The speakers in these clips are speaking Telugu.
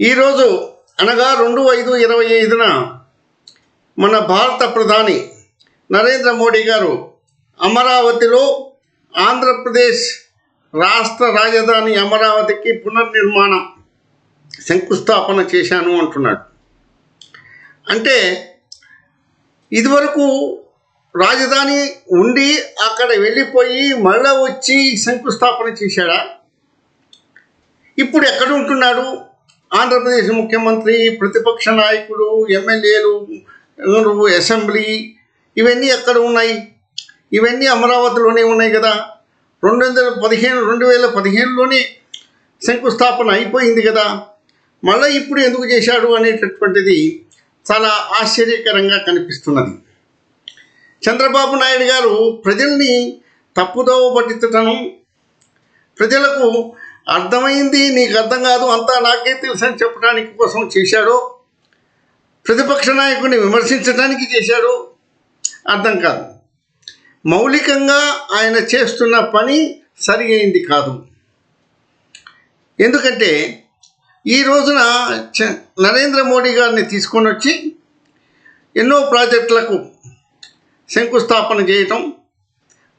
ఈరోజు అనగా రెండు ఐదు ఇరవై ఐదున మన భారత ప్రధాని నరేంద్ర మోడీ గారు అమరావతిలో ఆంధ్రప్రదేశ్ రాష్ట్ర రాజధాని అమరావతికి పునర్నిర్మాణం శంకుస్థాపన చేశాను అంటున్నాడు. అంటే ఇదివరకు రాజధాని ఉండి అక్కడ వెళ్ళిపోయి మళ్ళా వచ్చి శంకుస్థాపన చేశాడా? ఇప్పుడు ఎక్కడ ఉంటున్నాడు? ఆంధ్రప్రదేశ్ ముఖ్యమంత్రి ప్రతిపక్ష నాయకుడు ఎమ్మెల్యేలు అసెంబ్లీ ఇవన్నీ ఎక్కడ ఉన్నాయి? ఇవన్నీ అమరావతిలోనే ఉన్నాయి కదా. రెండు వందల పదిహేను రెండు వేల పదిహేనులోనే శంకుస్థాపన అయిపోయింది కదా. మళ్ళీ ఇప్పుడు ఎందుకు చేశాడు అనేటటువంటిది చాలా ఆశ్చర్యకరంగా కనిపిస్తున్నది. చంద్రబాబు నాయుడు గారు ప్రజల్ని తప్పుదోవ పట్టించటం ప్రజలకు అర్థమైంది? నీకు అర్థం కాదు అంతా నాకే తెలుసు అని చెప్పడానికి కోసం చేశాడు. ప్రతిపక్ష నాయకుడిని విమర్శించడానికి చేశాడు. అర్థం కాదు మౌలికంగా ఆయన చేస్తున్న పని సరి అయింది కాదు. ఎందుకంటే ఈ రోజున చ- నరేంద్ర మోడీ గారిని తీసుకొని వచ్చి ఎన్నో ప్రాజెక్టులకు శంకుస్థాపన చేయటం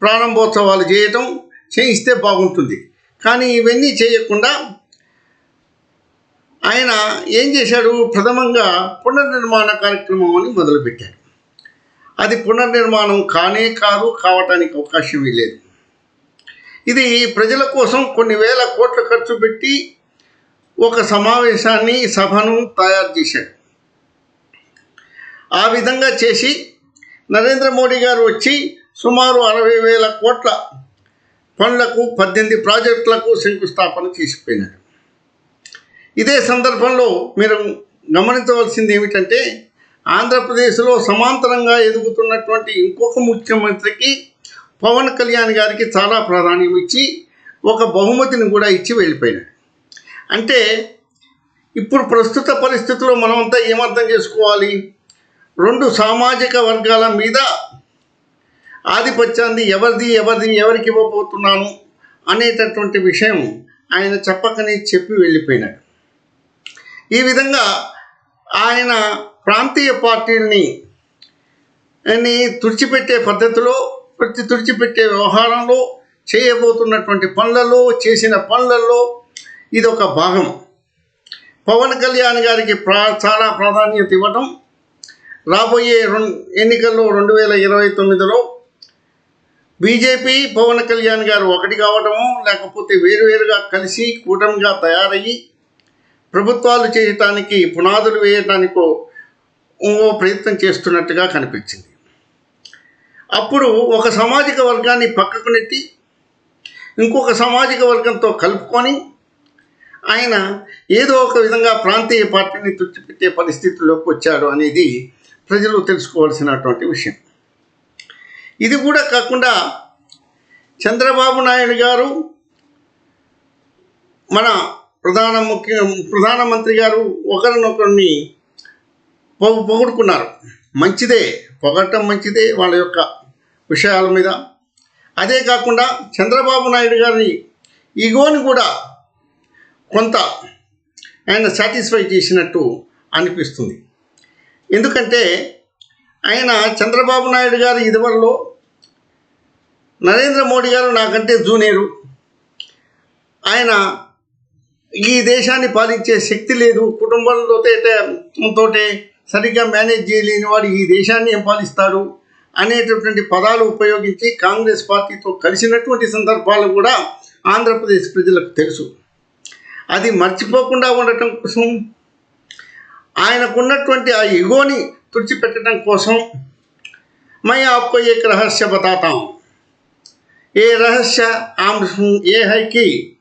ప్రారంభోత్సవాలు చేయటం చేయిస్తే బాగుంటుంది. కానీ ఇవన్నీ చేయకుండా ఆయన ఏం చేశాడు? ప్రథమంగా పునర్నిర్మాణ కార్యక్రమం అని మొదలుపెట్టాడు. అది పునర్నిర్మాణం కానే కాదు కావటానికి అవకాశం లేదు. ఇది ప్రజల కోసం కొన్ని వేల కోట్ల ఖర్చు పెట్టి ఒక సమావేశాన్ని సభను తయారు చేశాడు. ఆ విధంగా చేసి నరేంద్ర మోడీ గారు వచ్చి సుమారు అరవై వేల కోట్ల పనులకు పద్దెనిమిది ప్రాజెక్టులకు శంకుస్థాపన చేసిపోయినారు. ఇదే సందర్భంలో మీరు గమనించవలసింది ఏమిటంటే ఆంధ్రప్రదేశ్లో సమాంతరంగా ఎదుగుతున్నటువంటి ఇంకొక ముఖ్యమంత్రికి పవన్ కళ్యాణ్ గారికి చాలా ప్రాధాన్యం ఇచ్చి ఒక బహుమతిని కూడా ఇచ్చి వెళ్ళిపోయినాడు అంటే ఇప్పుడు ప్రస్తుత పరిస్థితుల్లో మనమంతా ఏమర్థం చేసుకోవాలి? రెండు సామాజిక వర్గాల మీద ఆధిపత్యాన్ని ఎవరిది ఎవరిది ఎవరికి ఇవ్వబోతున్నాను అనేటటువంటి విషయం ఆయన చెప్పకనే చెప్పి వెళ్ళిపోయినాడు. ఈ విధంగా ఆయన ప్రాంతీయ పార్టీని తుడిచిపెట్టే పద్ధతిలో ప్రతి తుడిచిపెట్టే వ్యవహారంలో చేయబోతున్నటువంటి పనులలో చేసిన పనులలో ఇది ఒక భాగం. పవన్ కళ్యాణ్ గారికి ప్రా చాలా ప్రాధాన్యత ఇవ్వటం రాబోయే రెండు ఎన్నికల్లో రెండు వేల ఇరవై తొమ్మిదిలో బీజేపీ పవన్ కళ్యాణ్ గారు ఒకటి కావటము లేకపోతే వేరువేరుగా కలిసి కూటమిగా తయారయ్యి ప్రభుత్వాలు చేయటానికి పునాదులు వేయటానికో ఓ ప్రయత్నం చేస్తున్నట్టుగా కనిపించింది. అప్పుడు ఒక సామాజిక వర్గాన్ని పక్కకు నెట్టి ఇంకొక సామాజిక వర్గంతో కలుపుకొని ఆయన ఏదో ఒక విధంగా ప్రాంతీయ పార్టీని తుడిచిపెట్టే పరిస్థితుల్లోకి వచ్చాడు అనేది ప్రజలు తెలుసుకోవాల్సినటువంటి విషయం. ఇది కూడా కాకుండా చంద్రబాబు నాయుడు గారు మన ప్రధాన ముఖ్య ప్రధానమంత్రి గారు ఒకరినొకరిని పొగు పొగుడుకున్నారు. మంచిదే పొగడటం మంచిదే వాళ్ళ యొక్క విషయాల మీద. అదే కాకుండా చంద్రబాబు నాయుడు గారిని ఈగోని కూడా కొంత ఆయన సాటిస్ఫై చేసినట్టు అనిపిస్తుంది. ఎందుకంటే ఆయన చంద్రబాబు నాయుడు గారు ఇదివరలో నరేంద్ర మోడీ గారు నాకంటే జూనియరు. ఆయన ఈ దేశాన్ని పాలించే శక్తి లేదు. కుటుంబంతో తోటే సరిగ్గా మేనేజ్ చేయలేని వాడు ఈ దేశాన్ని ఏం పాలిస్తాడు అనేటటువంటి పదాలు ఉపయోగించి కాంగ్రెస్ పార్టీతో కలిసినటువంటి సందర్భాలు కూడా ఆంధ్రప్రదేశ్ ప్రజలకు తెలుసు. అది మర్చిపోకుండా ఉండటం కోసం ఆయనకున్నటువంటి ఆ ఇగోని तुलसी कोसम मैं आपको एक रहस्य बताता हूँ। ये रहस्य आम ये है कि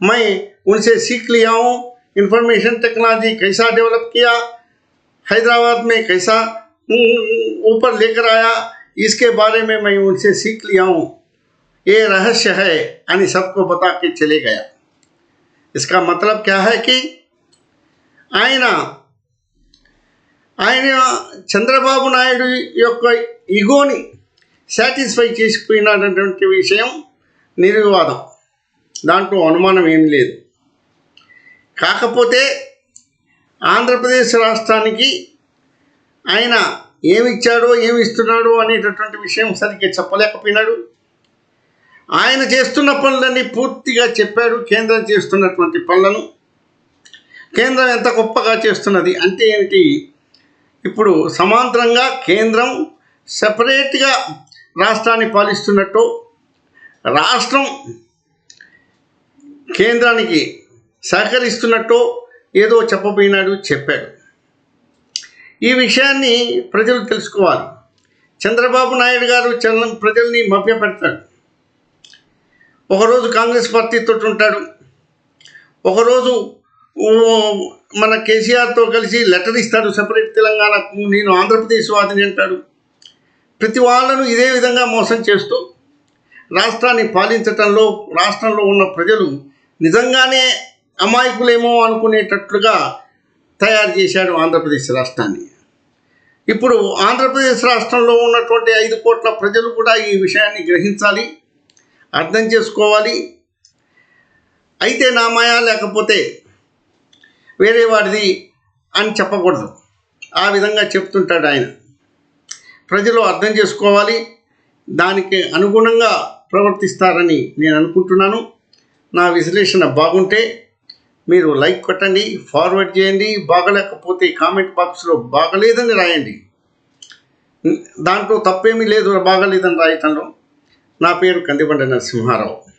मैं उनसे सीख लिया हूँ इंफॉर्मेशन टेक्नोलॉजी कैसा डेवलप किया, हैदराबाद में कैसा ऊपर लेकर आया, इसके बारे में मैं उनसे सीख लिया हूँ। ये रहस्य है, यानी सबको बता के चले गया। इसका मतलब क्या है कि आईना ఆయన చంద్రబాబు నాయుడు యొక్క ఇగోని సాటిస్ఫై చేసిపోయినటువంటి విషయం నిర్వివాదం. దాంట్లో అనుమానం ఏం లేదు. కాకపోతే ఆంధ్రప్రదేశ్ రాష్ట్రానికి ఆయన ఏమి ఇచ్చాడో ఏమి ఇస్తున్నాడో అనేటటువంటి విషయం సరిగ్గా చెప్పలేకపోయినాడు. ఆయన చేస్తున్న పనులన్నీ పూర్తిగా చెప్పాడు కేంద్రం చేస్తున్నటువంటి పనులను. కేంద్రం ఎంత గొప్పగా చేస్తున్నది అంటే ఏమిటి? ఇప్పుడు సమాంతరంగా కేంద్రం సపరేట్గా రాష్ట్రాన్ని పాలిస్తున్నట్టు రాష్ట్రం కేంద్రానికి సహకరిస్తున్నట్టు ఏదో చెప్పబోయినాడు చెప్పాడు. ఈ విషయాన్ని ప్రజలు తెలుసుకోవాలి. చంద్రబాబు నాయుడు గారు ప్రజల్ని మభ్యపెడతాడు. ఒకరోజు కాంగ్రెస్ పార్టీతో ఉంటాడు. ఒకరోజు మన కేసీఆర్తో కలిసి లెటర్ ఇస్తాడు సపరేట్ తెలంగాణకు నేను ఆంధ్రప్రదేశ్ వాదిని అంటాడు. ప్రతి వాళ్ళను ఇదే విధంగా మోసం చేస్తూ రాష్ట్రాన్ని పాలించటంలో రాష్ట్రంలో ఉన్న ప్రజలు నిజంగానే అమాయకులేమో అనుకునేటట్లుగా తయారు చేశాడు ఆంధ్రప్రదేశ్ రాష్ట్రాన్ని. ఇప్పుడు ఆంధ్రప్రదేశ్ రాష్ట్రంలో ఉన్నటువంటి ఐదు కోట్ల ప్రజలు కూడా ఈ విషయాన్ని గ్రహించాలి అర్థం చేసుకోవాలి. అయితే నా మాయా లేకపోతే వేరే వాడిది అని చెప్పకూడదు. ఆ విధంగా చెప్తుంటాడు ఆయన. ప్రజలు అర్థం చేసుకోవాలి. దానికి అనుగుణంగా ప్రవర్తిస్తారని నేను అనుకుంటున్నాను. నా విశ్లేషణ బాగుంటే మీరు లైక్ కొట్టండి ఫార్వర్డ్ చేయండి బాగలేకపోతే కామెంట్ బాక్స్లో బాగలేదని రాయండి. దాంట్లో తప్పేమీ లేదు బాగలేదని రాయటంలో. నా పేరు కందిబండ నరసింహారావు.